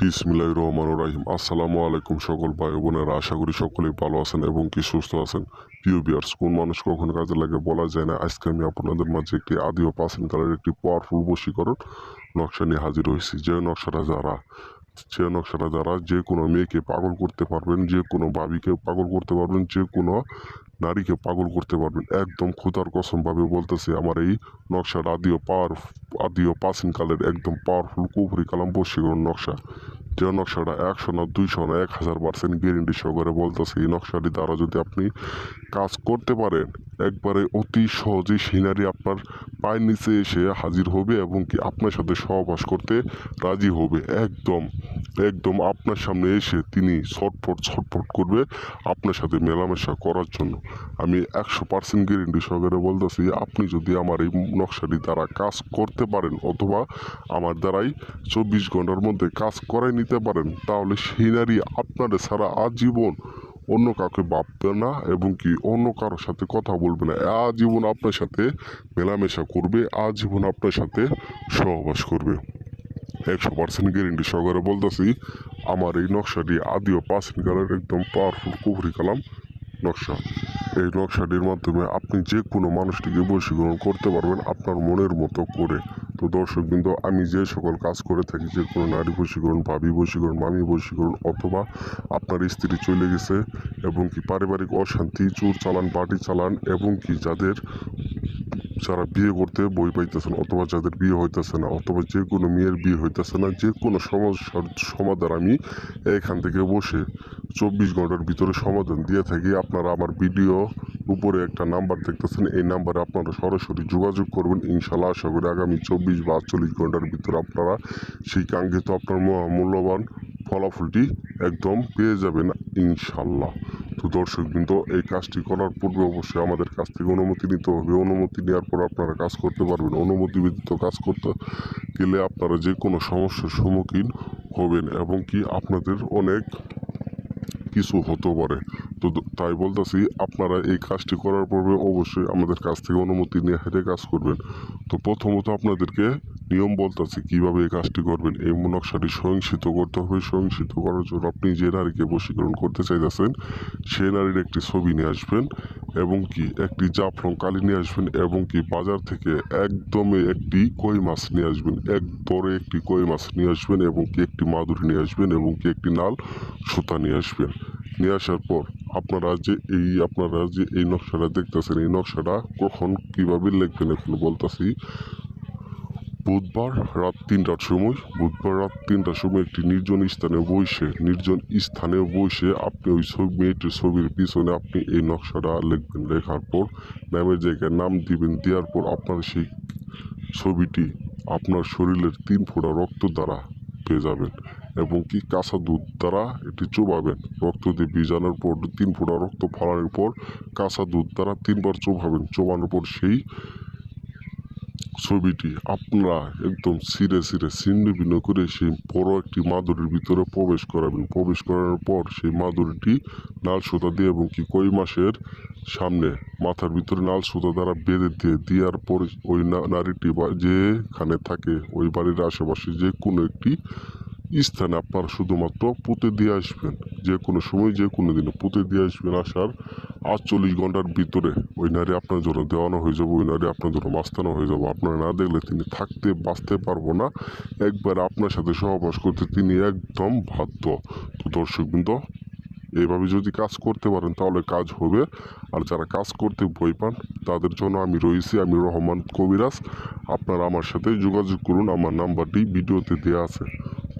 বিসমিল্লাহ রহমান রাহিম আসসালামু আলাইকুম সকল ভাই বোনেরা আশা করি সকলেই ভালো আছেন এবং কি সুস্থ আছেন। প্রিয় বিয়ার্স কোন মানুষ কখন কাজে লাগে বলা যায় না। আজকে আমি আপনাদের মাঝে একটি আদি ও পাসেন কালারের একটি পাওয়ারফুল বশীকরণ নকশা নিয়ে হাজির হয়েছি। যে নকশাটা যারা যে নকশাটা যারা যে কোনো মেয়েকে পাগল করতে পারবেন, যে কোনো ভাবিকে পাগল করতে পারবেন, যে কোনো নারীকে পাগল করতে পারবেন। একদম খুদার কসম ভাবে বলতেছি আমার এই নকশাটা আদিও পাওয়ার, আদিও পাসিন কালের একদম পাওয়ারফুল কুফরি কালাম বশীকরণ নকশা। যে নকশাটা একশো না দুইশো না এক হাজার পার্সেন্ট গ্যারেন্টি সহকারে বলতেছে, এই নকশাটি দ্বারা যদি আপনি কাজ করতে পারেন একবারে অতি সহজেই সিনারি আপনার পায়ের নিচে এসে হাজির হবে এবং কি আপনার সাথে সহবাস করতে রাজি হবে। একদম একদম আপনার সামনে এসে তিনি ছটফট ছটফট করবে আপনার সাথে মেলামেশা করার জন্য। আমি একশো পার্সেন্ট গ্যারেন্টি সহকারে বলতেছি, আপনি যদি আমার এই নকশাটি দ্বারা কাজ করতে পারেন অথবা আমার দ্বারাই চব্বিশ ঘণ্টার মধ্যে কাজ করাই নিতে পারেন, তাহলে সেই নারী আপনাদের ছাড়া আজীবন অন্য কাউকে ভাববে না এবং কি অন্য কারোর সাথে কথা বলবে না। আজীবন আপনার সাথে মেলামেশা করবে, আজীবন আপনার সাথে সহবাস করবে। একশো পার্সেন্ট গ্যারেন্টি সহকারে বলতেছি, আমার এই নকশাটি আদিও পার্সেন্ট কালার একদম পাওয়ারফুল কুফরি কালাম নকশা। এই নকশাটির মাধ্যমে আপনি যে কোনো মানুষটিকে বশীকরণ করতে পারবেন আপনার মনের মতো করে। তো দর্শক বিন্দু, আমি যে সকল কাজ করে থাকি, যে কোনো নারী বশীকরণ, ভাবি বশীকরণ, মামি বশীকরণ, অথবা আপনার স্ত্রী চলে গেছে এবং কি পারিবারিক অশান্তি, চোর চালান, পার্টি চালান এবং কি যাদের যারা বিয়ে করতে বই পাইতেছে না অথবা যাদের বিয়ে হইতেছে না, অথবা যে কোনো মেয়ের বিয়ে হইতেছে না, যে কোনো সমস্যার সমাধান আমি এখান থেকে বসে চব্বিশ ঘণ্টার ভিতরে সমাধান দিয়ে থাকি। আপনারা আমার ভিডিও উপরে একটা নাম্বার দেখতেছেন, এই নাম্বারে আপনারা সরাসরি যোগাযোগ করবেন। ইনশাল্লাহ আশা করি আগামী চব্বিশ বা আটচল্লিশ ঘণ্টার ভিতরে আপনারা সেই কাঙ্ক্ষিত আপনার মূল্যবান ফলাফলটি একদম পেয়ে যাবেন ইনশাল্লাহ তো দর্শক কিন্তু এই কাজটি করার পূর্বে অবশ্যই আমাদের কাছ থেকে অনুমতি নিতে হবে। অনুমতি নেওয়ার পর আপনারা কাজ করতে পারবেন। অনুমতি ব্যতীত কাজ করতে গেলে আপনারা যে কোনো সমস্যার সম্মুখীন হবেন এবং কি আপনাদের অনেক কিছু হতে পারে। তো তাই বলতেছি, আপনারা এই কাজটি করার পূর্বে অবশ্যই আমাদের কাছ থেকে অনুমতি নিয়ে হেঁটে কাজ করবেন। তো প্রথমত আপনাদেরকে নিয়ম বলতেছি, কীভাবে এই কাজটি করবেন? এই নকশাটি স্বয়ংসিত করতে হবে। স্বয়ংসিত করার জন্য আপনি যে নারীকে বশীকরণ করতে চাইতেছেন সেই নারীর একটি ছবি নিয়ে আসবেন। এবং কি একটি জাফরং কালি নিয়ে আসবেন এবং কি বাজার থেকে একদমই একটি কই মাছ নিয়ে আসবেন। এক বড় একটি কই মাছ নিয়ে আসবেন এবং কি একটি মাদুরি নিয়ে আসবেন এবং কি একটি নাল সুতা নিয়ে আসবেন। নিয়ে আসার পর আপনারা যে এই, আপনারা যে এই নকশাটা দেখতেছেন, এই নকশাটা কখন কীভাবে লিখবেন এখন বলতেছি। বুধবার রাত তিনটার সময়, বুধবার রাত তিনটার সময় একটি নির্জন স্থানে বসে, নির্জন স্থানে বসে আপনি ওই ছবি, মেয়েটির ছবির পিছনে আপনি এই নকশাটা লিখবেন। লেখার পর নামের জায়গায় নাম দিবেন। দেওয়ার পর আপনার সেই ছবিটি আপনার শরীরের তিন ফোঁটা রক্ত দ্বারা পেয়ে যাবেন এবং কি কাঁচা দুধ দ্বারা এটি চোবাবেন। রক্ত দিয়ে ভিজানোর পর তিন ফোঁটা রক্ত ফালানোর পর কাঁচা দুধ দ্বারা তিনবার চোবাবেন। চোবানোর পর সেই ছবিটি আপনারা একদম সিরে সিরে ছিন্ন ভিন্ন করে সেই বড় একটি মাদুরের ভিতরে প্রবেশ করাবেন। প্রবেশ করানোর পর সেই মাদুরিটি লাল সুতা দিয়ে এবং কি কই মাসের সামনে মাথার ভিতরে লাল সুতা দ্বারা বেঁধে দিয়ে দেওয়ার পর ওই নারীটি বা যেখানে থাকে, ওই বাড়ির আশেপাশে যে কোনো একটি স্থানে আপনারা শুধুমাত্র পুঁতে দিয়ে আসবেন। যে কোনো সময়, যে কোনো দিনে পুঁতে দিয়ে আসবেন আসার আটচল্লিশ ঘণ্টার ভিতরে। ওই নারী আপনার জন্য দেওয়ানো হয়ে যাবে, ওই নারী আপনার জন্য মাস্তানো হয়ে যাবে। আপনারা না দেখলে তিনি থাকতে, বাঁচতে পারব না। একবার আপনার সাথে সহবাস করতে তিনি একদম বাধ্য। তো দর্শকবৃন্দ এইভাবে যদি কাজ করতে পারেন তাহলে কাজ হবে। আর যারা কাজ করতে ভয় পান, তাদের জন্য আমি রয়েছি, আমি রহমান কবিরাজ। আপনারা আমার সাথে যোগাযোগ করুন, আমার নাম্বারটি ভিডিওতে দেওয়া আছে।